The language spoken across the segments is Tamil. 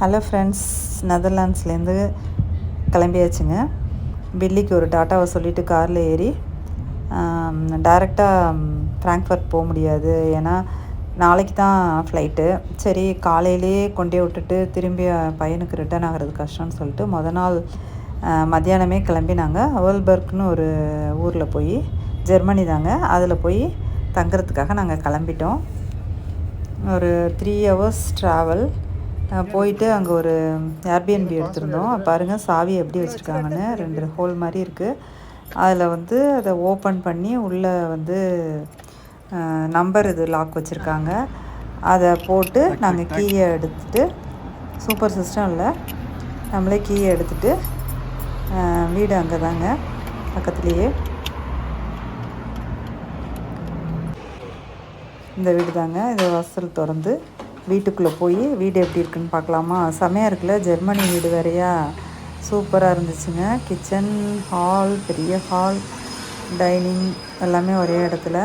Hello friends நெதர்லாண்ட்ஸ்லேருந்து கிளம்பியாச்சுங்க. பில்லிக்கு ஒரு டாட்டாவை சொல்லிவிட்டு காரில் ஏறி டைரெக்டாக ஃப்ராங்க்ஃபர்ட் போக முடியாது. ஏன்னா நாளைக்கு தான் ஃப்ளைட்டு சரி காலையிலே கொண்டே விட்டுட்டு திரும்பி பையனுக்கு ரிட்டர்ன் ஆகிறது கஷ்டம்னு சொல்லிட்டு மொதல் நாள் மத்தியானமே கிளம்பி நாங்கள் அவல்பர்க்னு ஒரு ஊரில் போய் ஜெர்மனி தாங்க. அதில் போய் தங்குறதுக்காக நாங்கள் கிளம்பிட்டோம். ஒரு த்ரீ ஹவர்ஸ் ட்ராவல் போயிட்டு அங்கே ஒரு ஏர்பிஎன்பி எடுத்திருந்தோம். பாருங்கள் சாவி எப்படி வச்சுருக்காங்கன்னு. ரெண்டு ஹோல் மாதிரி இருக்குது அதில் வந்து அதை ஓப்பன் பண்ணி உள்ளே வந்து நம்பர் இது லாக் வச்சுருக்காங்க. அதை போட்டு நாங்கள் கீயை எடுத்துட்டு சூப்பர் சிஸ்டம் இல்லை நம்மளே கீயை எடுத்துட்டு வீடு அங்கே தாங்க பக்கத்துலேயே. இந்த வீடு தாங்க இது வாசல் திறந்து. வீட்டுக்குள்ளே போய் வீடு எப்படி இருக்குன்னு பார்க்கலாமா? செமையாக இருக்குல்ல? ஜெர்மனி வீடு வேறையா? சூப்பராக இருந்துச்சுங்க. கிச்சன் ஹால் பெரிய ஹால் டைனிங் எல்லாமே ஒரே இடத்துல.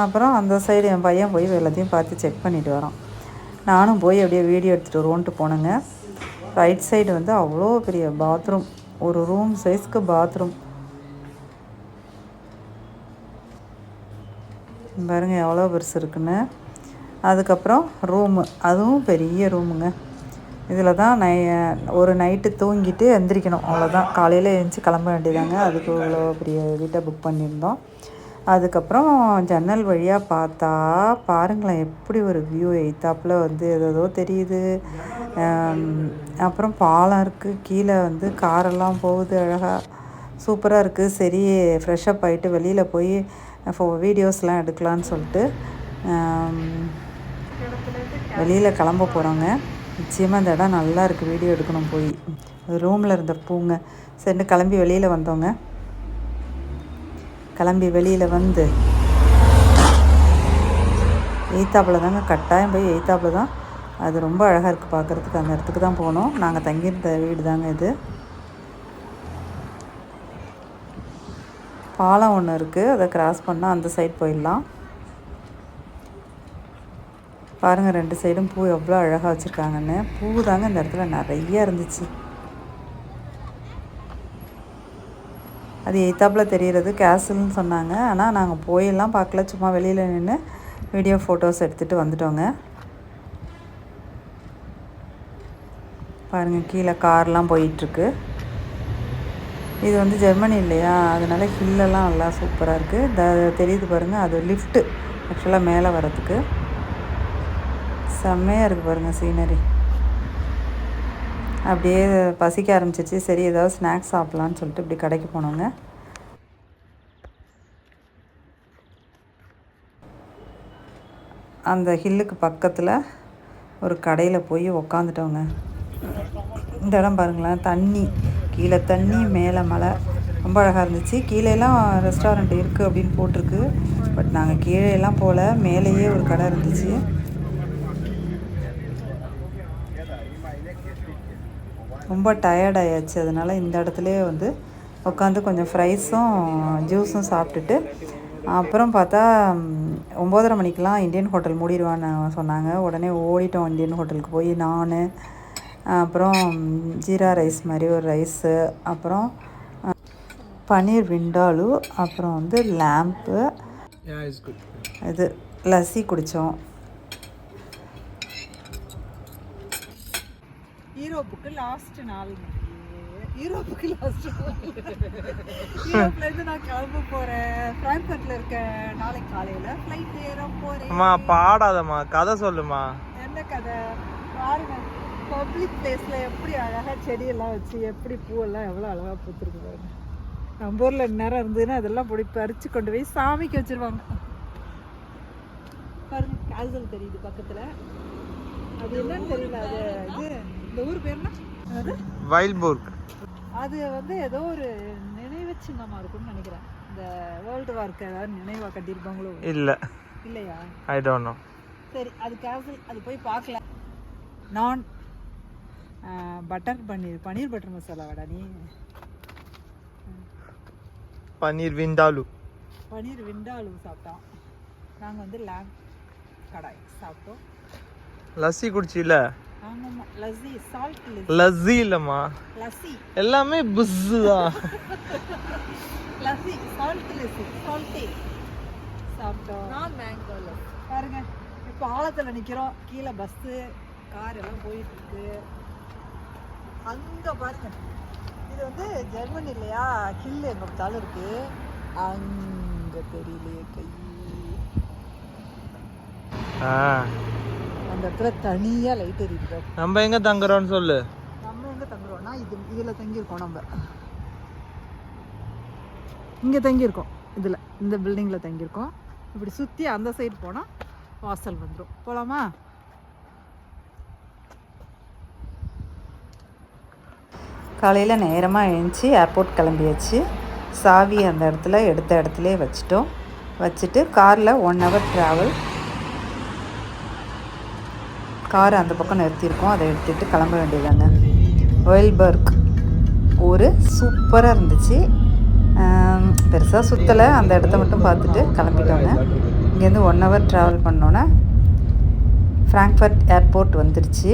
அப்புறம் அந்த சைடு என் பையன் போய் எல்லாத்தையும் பார்த்து செக் பண்ணிட்டு வரோம் நானும் போய் அப்படியே வீடியோ எடுத்துகிட்டு வருவோன்ட்டு போனேங்க. ரைட் சைடு வந்து அவ்வளோ பெரிய பாத்ரூம் ஒரு ரூம் சைஸ்க்கு பாத்ரூம் பாருங்கள் எவ்வளோ பெருசு இருக்குன்னு. அதுக்கப்புறம் ரூமு அதுவும் பெரிய ரூமுங்க இதில் தான் நை ஒரு நைட்டு தூங்கிட்டு எந்திரிக்கணும் அவ்வளோதான் காலையில் எழுந்துச்சி கிளம்ப வேண்டியதாங்க. அதுக்கு இவ்வளோ பெரிய வீட்டை புக் பண்ணியிருந்தோம். அதுக்கப்புறம் ஜன்னல் வழியாக பார்த்தா பாருங்களேன் எப்படி ஒரு வியூ எய்த்தாப்பில் வந்து ஏதோ தெரியுது. அப்புறம் பாலம் இருக்குது கீழே வந்து காரெல்லாம் போகுது அழகாக சூப்பராக இருக்குது சரி ஃப்ரெஷ்ஷப் ஆகிட்டு வெளியில் போய் ஃபோ வீடியோஸ்லாம் எடுக்கலான்னு சொல்லிட்டு வெளியில் கிளம்ப போகிறோங்க நிச்சயமாக இந்த இடம் நல்லா இருக்குது வீடியோ எடுக்கணும் போய். ரூமில் இருந்த பூங்க சரின்னு கிளம்பி வெளியில் வந்தோங்க. கிளம்பி வெளியில் வந்து எய்த்தாப்பில் தாங்க. கட்டாயம் போய் எய்த்தாப்பில் தான். அது ரொம்ப அழகாக இருக்குது பார்க்குறதுக்கு அந்த இடத்துக்கு தான் போனோம். நாங்கள் தங்கியிருந்த வீடு தாங்க இது. பாலம் ஒன்று இருக்குது அதை கிராஸ் பண்ணால் அந்த சைட் போயிடலாம். பாருங்கள் ரெண்டு சைடும் பூ எவ்வளோ அழகாக வச்சுருக்காங்கன்னு. பூ தாங்க இந்த இடத்துல நிறைய இருந்துச்சு. அது எய்த்தாப்பில் தெரிகிறது கேசல்னு சொன்னாங்க. ஆனால் நாங்கள் போயெல்லாம் பார்க்கல. சும்மா வெளியில் நின்று வீடியோ ஃபோட்டோஸ் எடுத்துகிட்டு வந்துட்டோங்க. பாருங்கள் கீழே கார்லாம் போயிட்டுருக்கு இது வந்து ஜெர்மனி இல்லையா? அதனால ஹில்லெல்லாம் நல்லா சூப்பராக இருக்குது த தெரியுது பாருங்கள் அது லிஃப்ட்டு ஆக்சுவலாக மேலே வரத்துக்கு செம்மையாக இருக்குது பாருங்கள் சீனரி அப்படியே பசிக்க ஆரம்பிச்சிருச்சு. சரி ஏதாவது ஸ்நாக்ஸ் சாப்பிட்லான்னு சொல்லிட்டு இப்படி கடைக்கு போனோங்க. அந்த ஹில்லுக்கு பக்கத்தில் ஒரு கடையில் போய் உக்காந்துட்டோங்க. இந்த இடம் பாருங்களேன் தண்ணி. கீழே தண்ணி மேலே மலை ரொம்ப அழகாக இருந்துச்சு. கீழேலாம் ரெஸ்டாரண்ட் இருக்குது அப்படின்னு போட்டிருக்கு. பட் நாங்கள் கீழே எல்லாம் போகல மேலேயே ஒரு கடை இருந்துச்சு. ரொம்ப டயர்ட் ஆயாச்சு. அதனால் இந்த இடத்துலையே வந்து உட்காந்து கொஞ்சம் ஃப்ரைஸும் ஜூஸும் சாப்பிட்டுட்டு அப்புறம் பார்த்தா ஒம்போதரை மணிக்கெலாம் இந்தியன் ஹோட்டல் மூடிடுவான்னு சொன்னாங்க. உடனே ஓடிட்டோம் இந்தியன் ஹோட்டலுக்கு போய். நான் அப்புறம் ஜீரா ரைஸ் மாதிரி ஒரு ரைஸு அப்புறம் பன்னீர் விண்டாலு அப்புறம் வந்து லேம்ப்பு. இது லஸ்ஸி குடித்தோம் யூரோப்புக்கு லாஸ்ட் நாள் யூரோப்புக்கு லாஸ்ட் யூரோப்லேருந்து நான் கிளம்ப போகிறேன் ஃப்ராங்க்ஃபர்ட்டில் இருக்க நாளைக்கு காலையில் ஃப்ளைட் ஏற போகிறேன் அம்மா பாடாதம்மா. கதை சொல்லுமா. என்ன கதை? பாருங்க. பப்ளிக் பிளேஸில் எப்படி அழகாக செடியெல்லாம் வச்சு எப்படி பூவெல்லாம் எவ்வளோ அழகாக பூத்துருக்கு பாருங்க. நம்ம ஊரில் நேரம் இருந்ததுன்னா அதெல்லாம் பொடி பறித்து கொண்டு போய் சாமிக்கு வச்சிருவாங்க. பாருங்க கால்கள் தெரியுது பக்கத்தில். அது என்னன்னு தெரியல அது இது இந்த ஊர் பேர்னா அது? வைல்பூர்க் அது வந்து ஏதோ ஒரு நினைவு சின்னமாக இருக்கும்னு நினைக்கிறேன். இந்த வேர்ல்டு வார்க்கு ஏதாவது நினைவாக கட்டியிருப்பாங்களோ? இல்லை. இல்லையா? ஐ டோன்ட் நோ சரி அது கேன்சல் அது போய் பார்க்கல. நான் பட்டர் பன்னீர் பன்னீர் பட்டர் மசாலா வாடா நீ? பன்னீர் விண்டாலு. பன்னீர் விண்டாலு சாப்பிட்டோம். நாங்கள் வந்து லேம் கடாய் சாப்பிட்டோம். லஸ்ஸி குடிச்சில? லஸ்ஸி சால்ட் லஸ்ஸி. இல்லம்மா. லஸ்ஸி. எல்லாமே புஸ்ஸு தான் லஸ்ஸி சால்ட் லஸ்ஸி சால்ட்டே சாப்பிட்டோம். நான் மேங்கோ பாருங்க இப்போ ஆழத்தில் நிற்கிறோம் கீழே பஸ்ஸு கார் எல்லாம் போயிட்டு இருக்கு. அங்கே பாருங்க. இது வந்து ஜெர்மனி இல்லையா? ஹில் எங்கே பார்த்தாலும் இருக்கு. அங்கே தெரியலையே கை. அந்த இடத்துல தனியாக லைட் எரியுது நம்ம எங்க தங்குறோம்னு சொல்லு. நம்ம எங்கே தங்குறோம்னா இது இதில் தங்கியிருக்கோம் நம்ம. இங்கே தங்கியிருக்கோம். இதில் இந்த பில்டிங்கில் தங்கியிருக்கோம். இப்படி சுற்றி அந்த சைடு போனால் வாசல் வந்துடும் போகலாமா காலையில் நேரமாக எழுந்துச்சி ஏர்போர்ட் கிளம்பியாச்சு. சாவி அந்த இடத்துல எடுத்த இடத்துல வச்சுட்டோம். வச்சுட்டு காரில் ஒன் ஹவர் ட்ராவல் கார் அந்த பக்கம் நிறுத்தியிருக்கோம். அதை எடுத்துகிட்டு கிளம்ப வேண்டியதாங்க ஒயில்பர்க் ஊர் சூப்பராக இருந்துச்சு. பெருசாக சுற்றலை அந்த இடத்த மட்டும் பார்த்துட்டு கிளம்பிட்டோங்க. இங்கேருந்து ஒன் ஹவர் ட்ராவல் பண்ணோன்னே ஃப்ராங்க்ஃபர்ட் ஏர்போர்ட் வந்துடுச்சு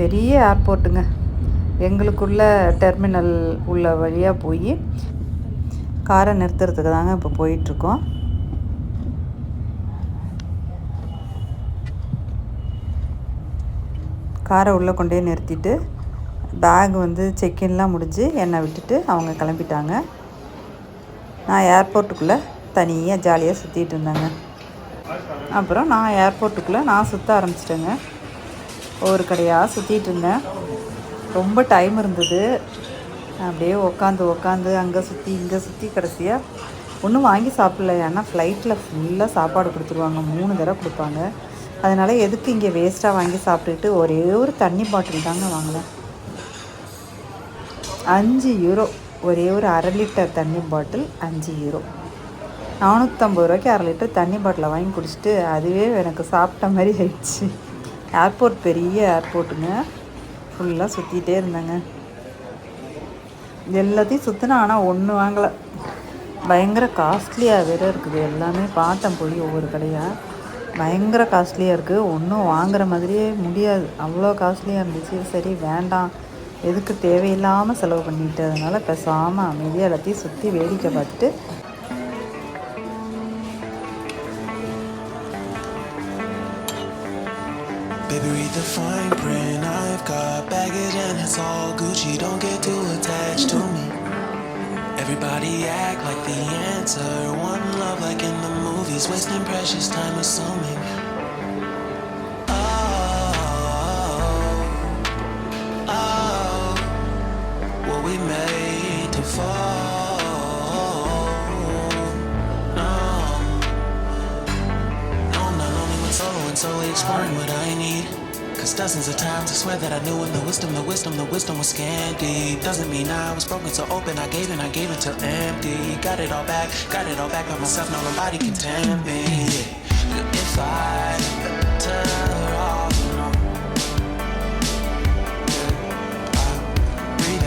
பெரிய ஏர்போர்ட்டுங்க எங்களுக்குள்ள டெர்மினல் உள்ள வழியாக போய் காரை நிறுத்துறதுக்கு தாங்க இப்போ போயிட்டுருக்கோம். காரை உள்ளே கொண்டே நிறுத்திட்டு பேக் வந்து செக்இன்லாம் முடிஞ்சு என்னை விட்டுட்டு அவங்க கிளம்பிட்டாங்க. நான் ஏர்போர்ட்டுக்குள்ளே தனியாக ஜாலியாக சுற்றிட்டு இருந்தேங்க. அப்புறம் நான் ஏர்போர்ட்டுக்குள்ளே நான் சுற்ற ஆரம்பிச்சிட்டேங்க. ஒவ்வொரு கடையாக சுற்றிட்டு இருந்தேன். ரொம்ப டைம் இருந்தது. அப்படியே உக்காந்து உக்காந்து அங்கே சுற்றி இங்கே சுற்றி கடைசியாக ஒன்றும் வாங்கி சாப்பிடல. ஏன்னா ஃப்ளைட்டில் ஃபுல்லாக சாப்பாடு கொடுத்துருவாங்க. மூணு தடவை கொடுப்பாங்க. அதனால் எதுக்கு இங்கே வேஸ்ட்டாக வாங்கி சாப்பிட்டுட்டு ஒரே ஒரு தண்ணி பாட்டில் தாங்க வாங்கினேன். அஞ்சு யூரோ ஒரே ஒரு அரை லிட்டர் தண்ணி பாட்டில் அஞ்சு யூரோ நானூற்றம்பது ரூபாய்க்கு அரை லிட்டர் தண்ணி பாட்டிலை வாங்கி குடிச்சிட்டு அதுவே எனக்கு சாப்பிட்ட மாதிரி ஆயிடுச்சு. ஏர்போர்ட் பெரிய ஏர்போர்ட்டுங்க ஃபுல்லாக சுற்றிட்டே இருந்தேங்க. எல்லாத்தையும் சுற்றினா ஆனால் ஒன்று வாங்கலை. பயங்கர காஸ்ட்லியாக வேறு இருக்குது. எல்லாமே பார்த்தேன் போய் ஒவ்வொரு கடையாக பயங்கர காஸ்ட்லியாக இருக்குது ஒன்றும் வாங்குற மாதிரியே முடியாது. அவ்வளோ காஸ்ட்லியாக இருந்துச்சு. சரி வேண்டாம். எதுக்கு தேவையில்லாமல் செலவு பண்ணிட்டு அதனால் பேசாமல் அமைதியாக எல்லாத்தையும் சுற்றி வேடிக்கை பார்த்துட்டு baggage and it's all Gucci. Don't get too attached to me. Everybody act like the answer. One love like in the movies, wasting precious time assuming. Oh, oh, were we made to fall? Solo and solely exploring what I need. Cause dozens of times I swear that I knew in the wisdom, the wisdom, the wisdom was scanty. Doesn't mean I was broken so open, I gave and I gave until empty. Got it all back, got it all back by myself, now nobody can tempt me. If I better off alone. Breathe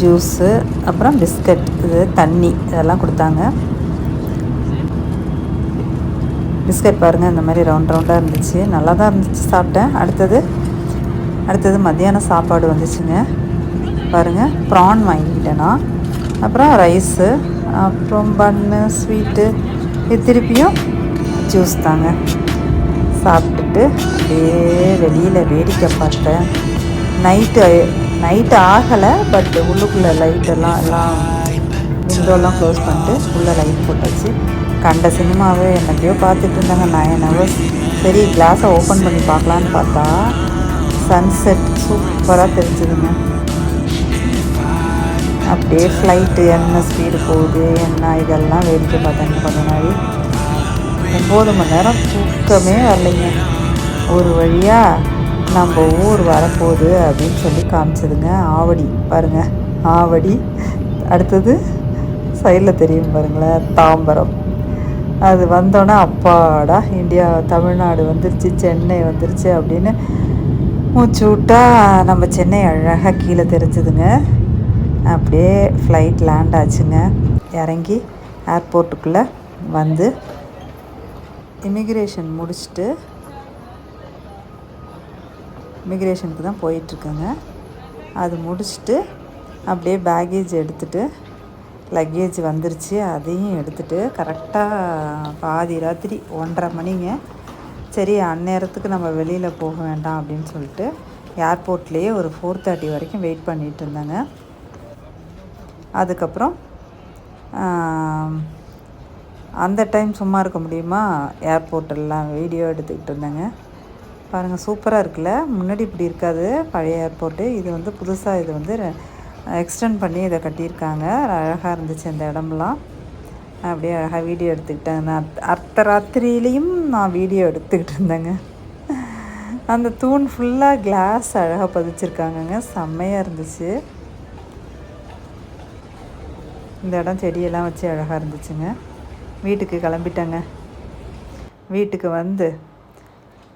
juice அப்புறம் பிஸ்கட் இது தண்ணி இதெல்லாம் கொடுத்தாங்க. பிஸ்கட் பாருங்கள் இந்த மாதிரி ரவுண்ட் ரவுண்டாக இருந்துச்சு. நல்லா தான் இருந்துச்சு சாப்பிட்டேன். அடுத்தது அடுத்தது மத்தியானம் சாப்பாடு வந்துச்சுங்க. பாருங்கள் ப்ரான் வாங்கிக்கிட்டேன்னா அப்புறம் ரைஸு அப்புறம் பன்னு ஸ்வீட்டு இது திருப்பியும் ஜூஸ் தாங்க. சாப்பிட்டுட்டு அப்படியே வெளியில் வேடிக்கை பார்த்தேன். நைட்டு நைட்டு ஆகலை பட் உள்ளுக்குள்ளே லைட்டெல்லாம் எல்லாம் விண்டோலாம் க்ளோஸ் பண்ணிட்டு உள்ளே லைட் போட்டாச்சு. கண்ட சினிமாவே என்னத்தையோ பார்த்துட்டு இருந்தாங்க. நைன் ஹவர்ஸ் சரி கிளாஸை ஓப்பன் பண்ணி பார்க்கலான்னு பார்த்தா சன்செட் சூப்பராக தெரிஞ்சுதுங்க. அப்படியே ஃப்ளைட்டு என்ன ஸ்பீடு போகுது என்ன இதெல்லாம் வேடிக்கை பார்த்தேங்க கொஞ்ச நாள் ஒம்பது மணி நேரம் தூக்கமே வரலைங்க. ஒரு வழியாக நம்ம ஊர் வரப்போகுது அப்படின்னு சொல்லி காமிச்சதுங்க. ஆவடி பாருங்கள் ஆவடி. அடுத்தது சைடில் தெரியும் பாருங்களேன் தாம்பரம். அது வந்தோன்னே அப்பாடா இந்தியா தமிழ்நாடு வந்துருச்சு சென்னை வந்துருச்சு அப்படின்னு மூச்சு விட்டா நம்ம சென்னை அழகாக கீழே தெரிஞ்சுதுங்க. அப்படியே ஃப்ளைட் லேண்ட் ஆச்சுங்க. இறங்கி ஏர்போர்ட்டுக்குள்ளே வந்து இமிக்ரேஷன் முடிச்சுட்டு இமிக்ரேஷனுக்கு தான் போயிட்டுருக்கேங்க. அது முடிச்சுட்டு அப்படியே பேகேஜ் எடுத்துகிட்டு லக்கேஜ் வந்துருச்சு. அதையும் எடுத்துகிட்டு கரெக்டாக பாதி ராத்திரி ஒன்றரை மணிங்க. சரி அந்நேரத்துக்கு நம்ம வெளியில் போக வேண்டாம் அப்படின்னு சொல்லிட்டு ஏர்போர்ட்லேயே ஒரு ஃபோர் தேர்ட்டி வரைக்கும் வெயிட் பண்ணிகிட்டு இருந்தேங்க. அதுக்கப்புறம் அந்த டைம் சும்மா இருக்க முடியுமா? ஏர்போர்ட்டெல்லாம் வீடியோ எடுத்துக்கிட்டு இருந்தேங்க. பாருங்கள் சூப்பராக இருக்குல்ல? முன்னாடி இப்படி இருக்காது. பழைய ஏர்போர்ட்டு இது வந்து புதுசாக இது வந்து எக்ஸ்டெண்ட் பண்ணி இதை கட்டியிருக்காங்க. அழகாக இருந்துச்சு அந்த இடம்லாம். அப்படியே அழகாக வீடியோ எடுத்துக்கிட்டேன். நான் அர்த்த ராத்திரியிலையும் நான் வீடியோ எடுத்துக்கிட்டு இருந்தேங்க. அந்த தூண் ஃபுல்லாக கிளாஸ் அழகாக பதிச்சிருக்காங்கங்க. செம்மையாக இருந்துச்சு. இந்த இடம் செடியெல்லாம் வச்சு அழகாக இருந்துச்சுங்க. வீட்டுக்கு கிளம்பிட்டேங்க. வீட்டுக்கு வந்து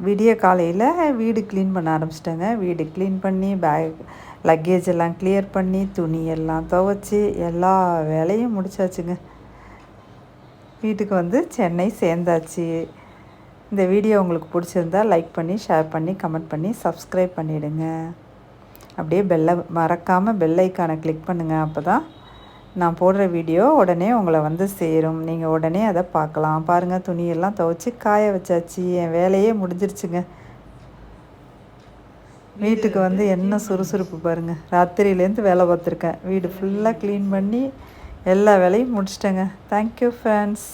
விடிய காலையில் வீடு க்ளீன் பண்ண ஆரம்பிச்சிட்டேங்க. வீடு க்ளீன் பண்ணி பேக் லக்கேஜ் எல்லாம் கிளியர் பண்ணி துணி எல்லாம் துவைச்சி எல்லா வேலையும் முடிச்சாச்சுங்க. வீட்டுக்கு வந்து சென்னை சேர்ந்தாச்சு. இந்த வீடியோ உங்களுக்கு பிடிச்சிருந்தா லைக் பண்ணி ஷேர் பண்ணி கமெண்ட் பண்ணி சப்ஸ்கிரைப் பண்ணிவிடுங்க அப்படியே பெல்லை மறக்காமல் பெல் ஐக்கானை கிளிக் பண்ணுங்கள் அப்போ தான் நான் போடுற வீடியோ உடனே உங்களை வந்து சேரும். நீங்கள் உடனே அதை பார்க்கலாம். பாருங்கள் துணியெல்லாம் துவைச்சி காய வச்சாச்சு. என் வேலையே முடிஞ்சிருச்சுங்க. வீட்டுக்கு வந்து என்ன சுறுசுறுப்பு பாருங்கள் ராத்திரியிலேருந்து வேலை பார்த்துருக்கேன். வீடு ஃபுல்லாக க்ளீன் பண்ணி எல்லா வேலையும் முடிச்சிட்டேங்க. Thank you friends